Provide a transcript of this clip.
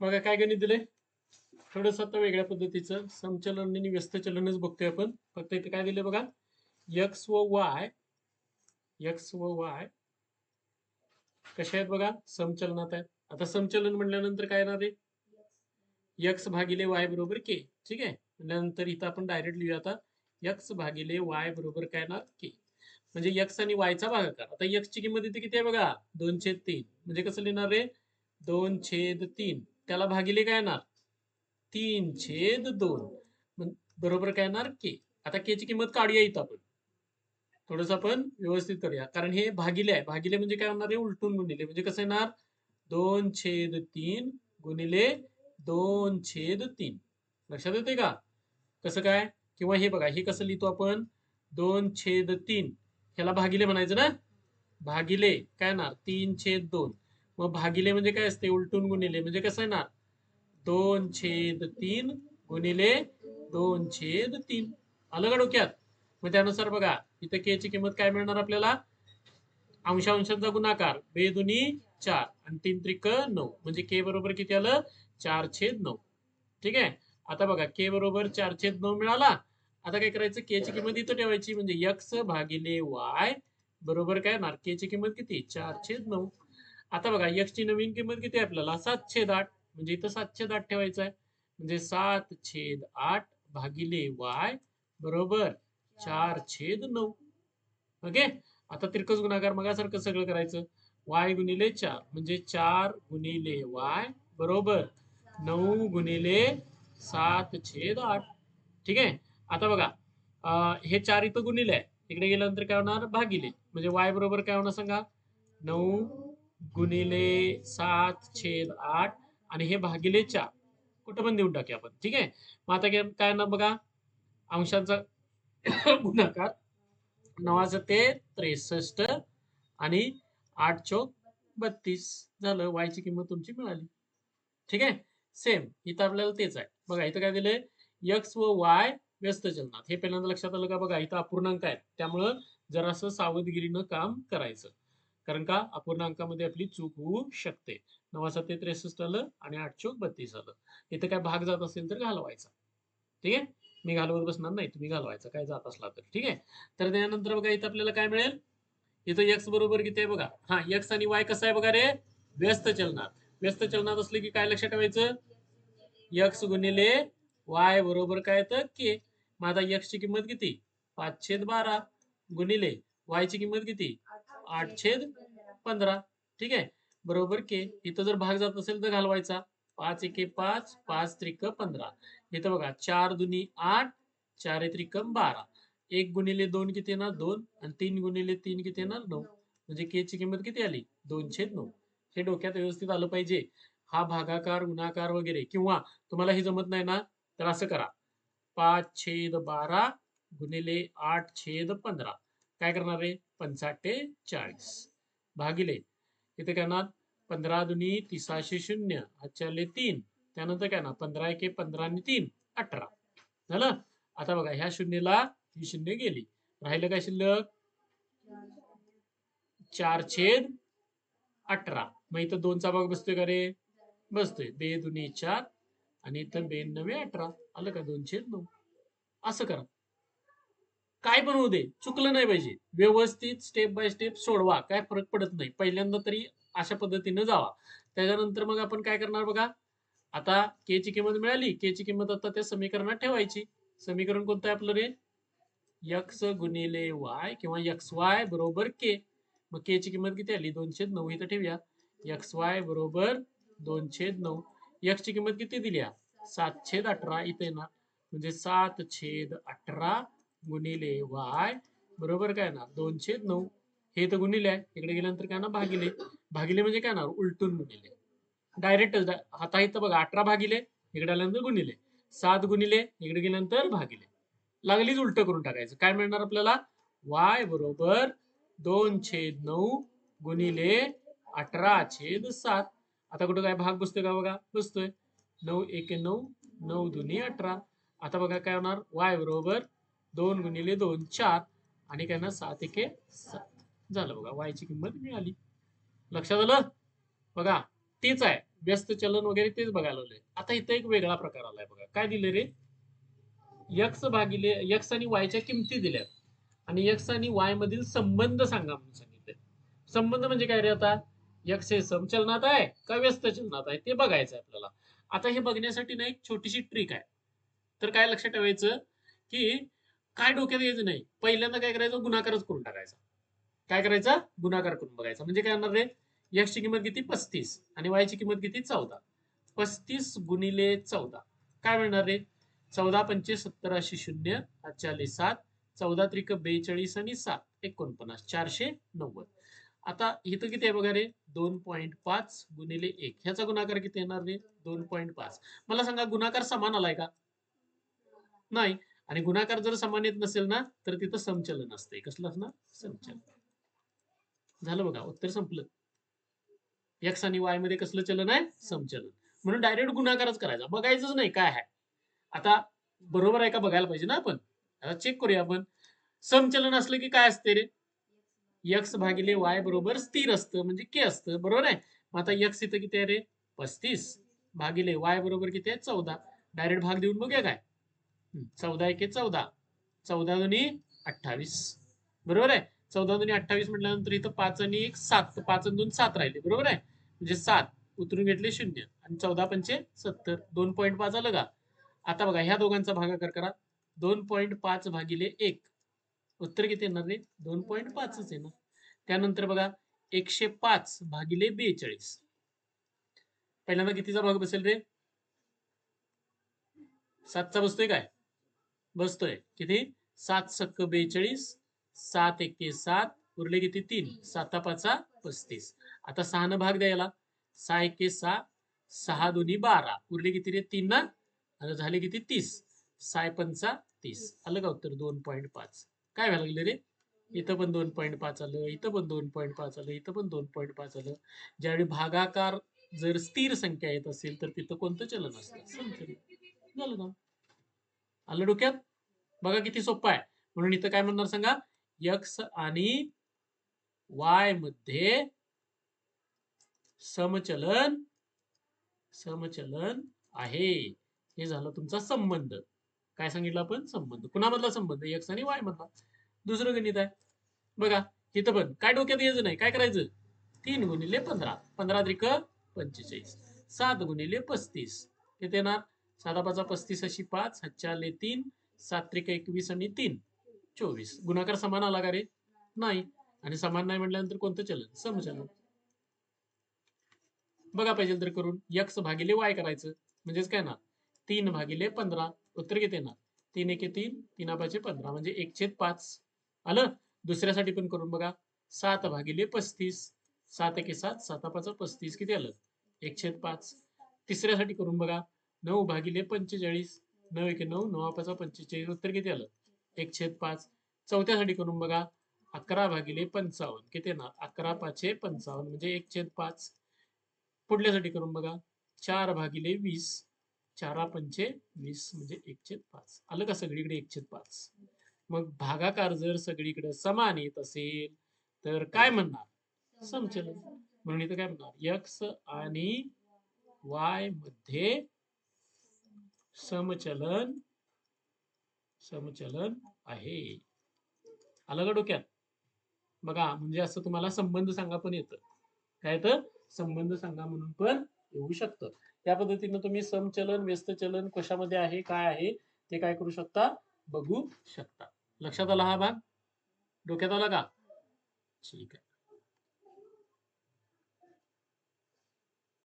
बघा काय गणित दिलंय? थोडस आता वेगळ्या पद्धतीचं समचलन आणि व्यस्त चलनच बघतोय आपण. फक्त इथे काय दिलंय बघा? यक्स व वाय यक्स व वाय कशा आहेत बघा? समचलनात आहेत. आता समचलन म्हणल्यानंतर काय येणार आहे? यक्स भागिले वाय बरोबर के ठीक आहे? म्हणल्यानंतर इथं आपण डायरेक्ट लिहूया आता. यक्स भागिले वाय बरोबर काय येणार? के म्हणजे यक्स आणि वायचा भागाकार. आता यक्सची किंमत इथे किती आहे बघा? दोन छेद तीन. म्हणजे कसं लिहिणार रे दोन छेद तीन. त्याला भागिले काय येणार? तीन छेद दोन. बरोबर काय येणार? के. आता के ची किंमत काढूया इथं आपण. थोडस आपण व्यवस्थित करूया. कारण हे भागिले आहे. भागिले म्हणजे काय होणार? आहे उलटून गुणिले. म्हणजे कसं येणार? दोन छेद तीन गुणिले दोन छेद तीन. लक्षात येते का? कसं काय? किंवा हे बघा हे कसं लिहितो आपण? दोन छेद तीन. ह्याला भागिले म्हणायचं ना? भागिले. काय येणार? तीन छेद दोन. मग भागिले म्हणजे काय असते? उलटून गुणिले. म्हणजे कसं येणार? दोन छेद तीन गुणिले दोन छेद तीन. आलं का डोक्यात? मग त्यानुसार बघा इथं के ची किंमत काय मिळणार आपल्याला? अंशांशांचा गुणाकार बे दुनी चार आणि तीन त्रिक नऊ. म्हणजे के बरोबर किती आलं? चार छेद नऊ. ठीक आहे? आता बघा के बरोबर चार छेद नऊ मिळाला. आता काय करायचं? के ची किंमत इथं ठेवायची. म्हणजे यक्स भागिले वाय बरोबर काय येणार? के ची किंमत किती? चार छेद नऊ. आता बघा एक्सची नवीन किंमत किती आहे आपल्याला? सात छेद आठ. म्हणजे इथं सात छेद आठ ठेवायचं आहे. म्हणजे सात छेद आठ भागिले वाय बरोबर चार छेद नऊ. ओके? आता तिरकस गुणाकार मगासारखं सगळं करायचं. वाय गुणिले चार. म्हणजे चार गुणिले वाय बरोबर नऊ गुणिले सात छेद आठ. ठीक आहे? आता बघा हे चार इथं गुणिले आहे. इकडे गेल्यानंतर काय होणार? भागिले. म्हणजे वाय बरोबर काय होणार सांगा? नऊ गुणिले सात छेद आठ आणि हे भागिले चार. कुठं पण देऊन टाकूया आपण. ठीक आहे? मग आता काय ना बघा. अंशांचा गुणाकार. नवाचं ते त्रेसष्ट आणि आठ चौक बत्तीस. झालं. वायची किंमत तुमची मिळाली. ठीक आहे? सेम. इथं आपल्याला तेच आहे. बघा इथं काय दिलंय? यक्स व वाय व्यस्त चलनात. हे पहिल्यांदा लक्षात आलं का बघा? इथं अपूर्णांक आहे त्यामुळं जरासं सावधगिरीनं काम करायचं. कारण का? अपूर्णांकामध्ये आपली चूक होऊ शकते. नवा सत्ते त्रेसष्ट आलं आणि आठ चौक बत्तीस आलं. इथं काय भाग जात असेल तर घालवायचा. ठीक आहे? मी घालवत बसणार नाही तुम्ही घालवायचा. काय जात असला तर. ठीक आहे? तर त्यानंतर बघा इथं आपल्याला काय मिळेल? इथं यक्स बरोबर किती आहे बघा? हा यक्स आणि वाय कसं आहे बघा रे? व्यस्त चलनात. व्यस्त चलनात असले की काय लक्षात ठेवायचं? यक्स गुणिले वाय बरोबर काय तर के माझा आता ची किंमत किती? पाचशे बारा. गुणिले वाय ची किंमत किती? आठ छेद पंधरा. ठीक आहे? बरोबर के. इथं जर भाग जात असेल तर घालवायचा. पाच एके पाच पाच त्रिक पंधरा. इथं बघा चार दुनी आठ चार त्रिकम बारा. एक गुणिले दोन किती येणार? दोन. आणि तीन गुणिले तीन किती येणार? नऊ. म्हणजे के ची किंमत किती आली? दोनशे नऊ. हे डोक्यात व्यवस्थित आलं पाहिजे. हा भागाकार गुणाकार वगैरे. किंवा तुम्हाला हे जमत नाही ना तर असं करा. पाच छेद बारा गुणिले आठ छेद पंधरा. काय करणार आहे? पंचाटे चाळीस. भागिले. इथे ना पंधरा दुनी तिसाशे शून्य आजच्याले तीन. त्यानंतर काय ना पंधरा एके पंधरा आणि तीन अठरा. झालं? आता बघा ह्या शून्यला ही शून्य गेली. राहिलं काय शिल्लक? चार छेद अठरा. मग इथं दोनचा भाग बसतोय का रे? बसतोय. बे दुनी चार आणि इथं बे नवे अठरा. आलं का? दोन छेद नऊ. असं करा. काय पण होऊ दे? चुकलं नाही पाहिजे. व्यवस्थित स्टेप बाय स्टेप सोडवा. काय फरक पडत नाही. पहिल्यांदा तरी अशा पद्धतीनं जावा. त्याच्यानंतर मग आपण काय करणार बघा? आता के ची किंमत मिळाली. के ची किंमत आता त्या समीकरणात ठेवायची. समीकरण कोणतं आहे आपलं रे? यक्स गुणिले वाय किंवा यक्स वाय बरोबर के मग के ची किंमत किती आली? दोनशे नऊ. इथं ठेवूया. यक्स वाय बरोबर दोनशे नऊ. यक्स ची किंमत किती दिली सात छेद अठरा. इथे येणार. म्हणजे सात छेद अठरा गुणिले वाय बरोबर काय ना दोनशे नऊ. हे तर गुणिले आहे. इकडे गेल्यानंतर काय ना भागिले. भागिले म्हणजे काय ना उलटून गुणिले. डायरेक्टच आता इथं बघा अठरा भागिले. इकडे आल्यानंतर गुणिले. सात गुणिले. इकडे गेल्यानंतर भागिले. लागलीच उलट करून टाकायचं. काय मिळणार आपल्याला? वाय बरोबर दोन छेद नऊ गुणिले अठरा छेद सात. आता कुठं काय भाग बसतोय का बघा? बसतोय. नऊ एक नऊ. नऊ दुनी अठरा. आता बघा काय होणार? वाय बरोबर दोन गुणिले दोन चार. आणि काय ना सात एके सात. झालं बघा वायची किंमत मिळाली. लक्षात आलं? बघा तेच आहे. व्यस्त चलन वगैरे तेच बघायला लागलोय आता इथं एक वेगळा प्रकार आलाय बघा. काय दिले रे? यक्स भागिले यक्स आणि वायच्या किमती दिल्यात. आणि यक्स आणि वाय मधील संबंध सांगा म्हणून सांगितले संबंध म्हणजे काय रे आता? यक्स हे समचलनात आहे का व्यस्त चलनात आहे? ते बघायचं आहे आपल्याला. आता हे बघण्यासाठी ना एक छोटीशी ट्रिक आहे. तर काय लक्षात ठेवायचं? की काय डोक्यात यायचं नाही. पहिल्यांदा काय करायचं? गुणाकारच करून टाकायचा. काय करायचा? गुणाकार करून बघायचा. म्हणजे काय होणार रे? यक्स ची किंमत किती? पस्तीस. आणि वाय ची किंमत किती? चौदा. पस्तीस गुणिले चौदा. काय मिळणार रे? चौदा पंचे सत्तर अशी शून्य चालीस सात. चौदा त्रिक बेचाळीस आणि सात. एकोणपन्नास. चारशे नव्वद. आता इथं किती आहे बघा रे? दोन पॉईंट पाच गुणिले एक. ह्याचा गुणाकार किती येणार रे? दोन पॉईंट पाच. मला सांगा गुणाकार समान आलाय का? नाही. आणि गुणाकार जर समान येत नसेल ना तर तिथं समचलन असते कसलं असणार समचलन. झालं बघा उत्तर संपलं. एक्स आणि वायमध्ये कसलं चलन आहे? समचलन. म्हणून डायरेक्ट गुणाकारच करायचा. बघायचंच नाही काय आहे. आता बरोबर आहे का बघायला पाहिजे ना आपण? आता चेक करूया आपण. समचलन असलं की काय असते रे? यक्स भागिले वाय बरोबर स्थिर असतं म्हणजे के असतं. बरोबर आहे? मग आता यक्स इथं किती आहे रे? पस्तीस. भागिले वाय बरोबर किती आहे? चौदा. डायरेक्ट भाग देऊन बघूया काय? चौदा एके चौदा. चौदा दोन्ही अठ्ठावीस. बरोबर आहे? चौदा दोन्ही अठ्ठावीस म्हटल्यानंतर इथं पाच आणि एक सात. पाच आणि दोन सात राहिले. बरोबर आहे? म्हणजे सात. उतरून घेतले शून्य. आणि चौदा पंचे सत्तर. दोन पॉईंट पाच आलं का? आता बघा ह्या दोघांचा भागाकार करा. दोन पॉईंट पाच भागिले एक. उत्तर किती येणार रे? दोन पॉईंट पाचच येणार. त्यानंतर बघा एकशे पाच भागिले बेचाळीस. पहिल्यांदा कितीचा भाग बसेल रे? सातचा बसतोय काय? बसतोय. किती? सात सक्क बेचाळीस सात एके सात उरले किती? तीन. साता पाचा पस्तीस. आता सहानं भाग द्यायला सहा एके सहा सहा दोन्ही बारा. उरले किती रे? तीन ना. आता झाले किती? तीस. साय पंचा तीस. आलं का उत्तर? दोन पॉईंट पाच. काय व्हायला लागले रे? इथं पण दोन पॉईंट पाच आलं इथं पण दोन पॉईंट पाच आलं इथं पण दोन पॉईंट पाच आलं. ज्यावेळी भागाकार जर स्थिर संख्या येत असेल तर तिथं कोणतं चलन असतं. झालं ना? आलं डोक्यात? बघा किती सोपं आहे. म्हणून इथं काय म्हणणार सांगा? यक्स आणि वायमध्ये समचलन समचलन आहे. हे झालं तुमचा संबंध. काय सांगितलं आपण? संबंध. कुणामधला संबंध? एक्स आणि वाय मधला. दुसरं गणित आहे. बघा इथं पण. काय डोक्यात यायचं नाही. काय करायचं? तीन गुणिले पंधरा. पंधरा त्रिक पंचेचाळीस. सात गुणिले पस्तीस. किती येणार? साधा पाचा पस्तीस अशी पाच हच्चाले तीन सात्रिक एकवीस आणि तीन चोवीस. गुणाकार समान आला का रे? नाही. आणि समान नाही म्हटल्यानंतर कोणतं चलन? समचलन. बघा पाहिजे तर करून. यक्स भागिले वाय करायचं. म्हणजेच काय ना तीन भागिले पंधरा. उत्तर किती येणार? तीन एके तीन तीन पंधरा. म्हणजे एक छेद पाच. आलं? दुसऱ्यासाठी पण करून बघा. सात भागिले पस्तीस. सात एके सात सात पस्तीस किती आलं? एक छेद पाच. तिसऱ्यासाठी करून बघा. नऊ भागिले पंचेचाळीस. नऊ एक नऊ नऊ पाचा पंचेचाळीस. उत्तर किती आलं? एक छेद पाच. चौथ्यासाठी करून बघा. अकरा भागिले पंचावन्न. किती ना अकरा पाचशे पंचावन्न. म्हणजे एक छेद पाच. पुढल्यासाठी करून बघा. चार भागिले वीस. चारा पंचे वीस. म्हणजे एक छेद पाच. आलं का सगळीकडे एक छेद पाच? मग भागाकार जर सगळीकडे समान येत असेल तर काय म्हणणार? समचलन. म्हणून इथं काय म्हणणार? यक्स आणि वायमध्ये समचलन समचलन आहे. आलं का डोक्यात? बघा म्हणजे असं तुम्हाला संबंध सांगा पण येतं. काय तर संबंध सांगा म्हणून पण येऊ शकतं. त्या पद्धतीनं तुम्ही समचलन व्यस्त चलन कशामध्ये आहे काय आहे ते काय करू शकता? बघू शकता. लक्षात आला हा भाग? डोक्यात आला का? ठीक आहे.